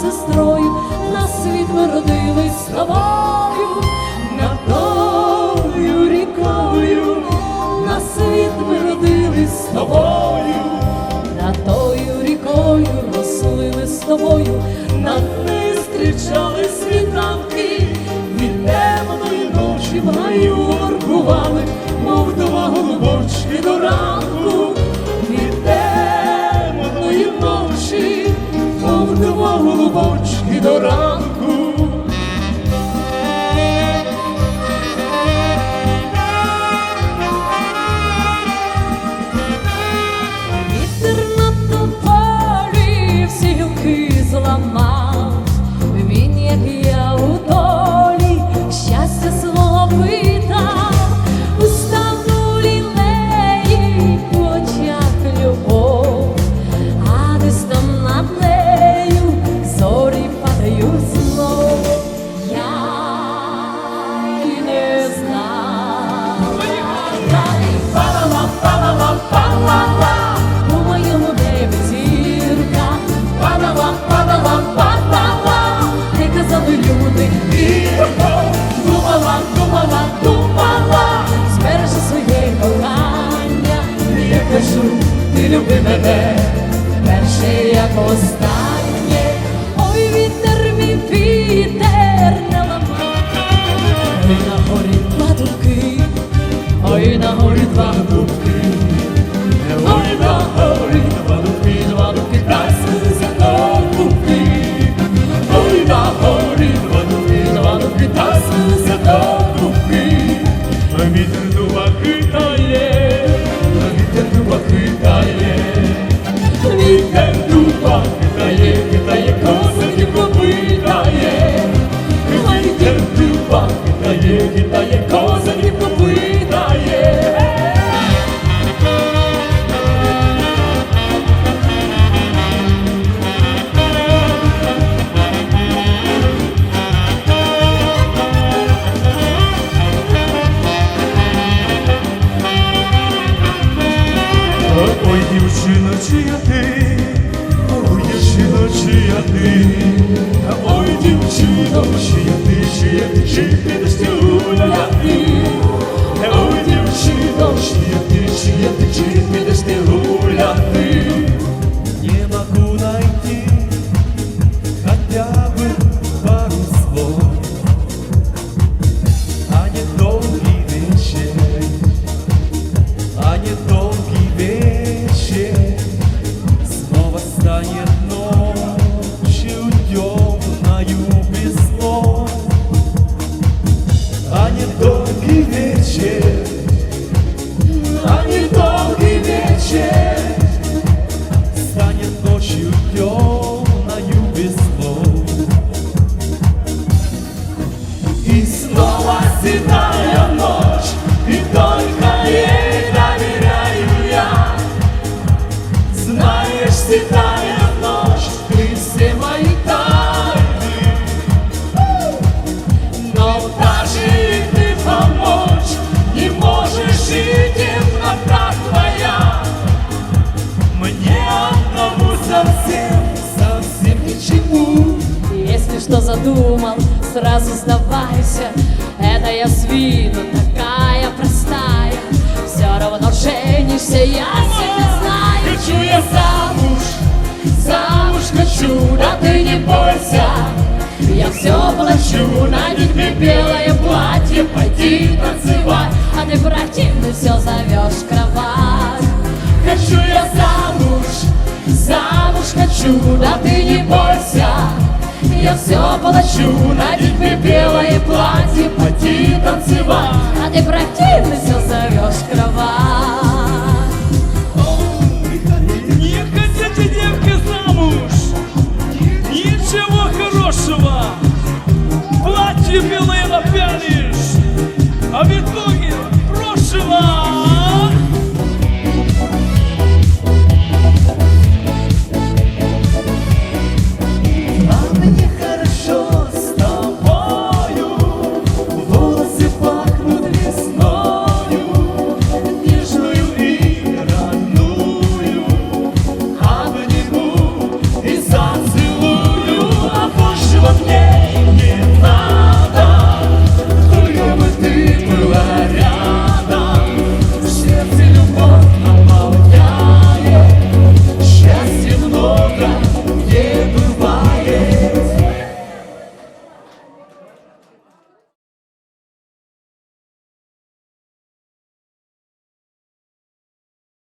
сестрою, на світ ми родились з тобою, над тою рікою, на світ ми родились з тобою, над тою рікою росли ми з тобою, над нею зустрічали світанки, від темної ночі в гаю воркували, ignorando ти люби мене, перше як останнє. Ой, вітер мій вітер не ламай. Ой, на горі два думки, ой, на горі два дубки. to you. Вечер А не долгий вечер Станет ночью темною без и снова седая ночь, и только ей доверяю я. Знаешь, седая сразу сдавайся. Это я с виду такая простая. Все равно женишься, я себя знаю. Хочу я замуж, замуж хочу, да ты не бойся. Я все плачу, надеть мне белое платье Пойти танцевать, а ты противно все зовешь кровать. Хочу я замуж, Замуж хочу, да ты не бойся я все плачу На тебе белое платье, поди танцевать. А ты противно все зовешь кровать. Не хотите, девки, замуж? Ничего хорошего. Платье белое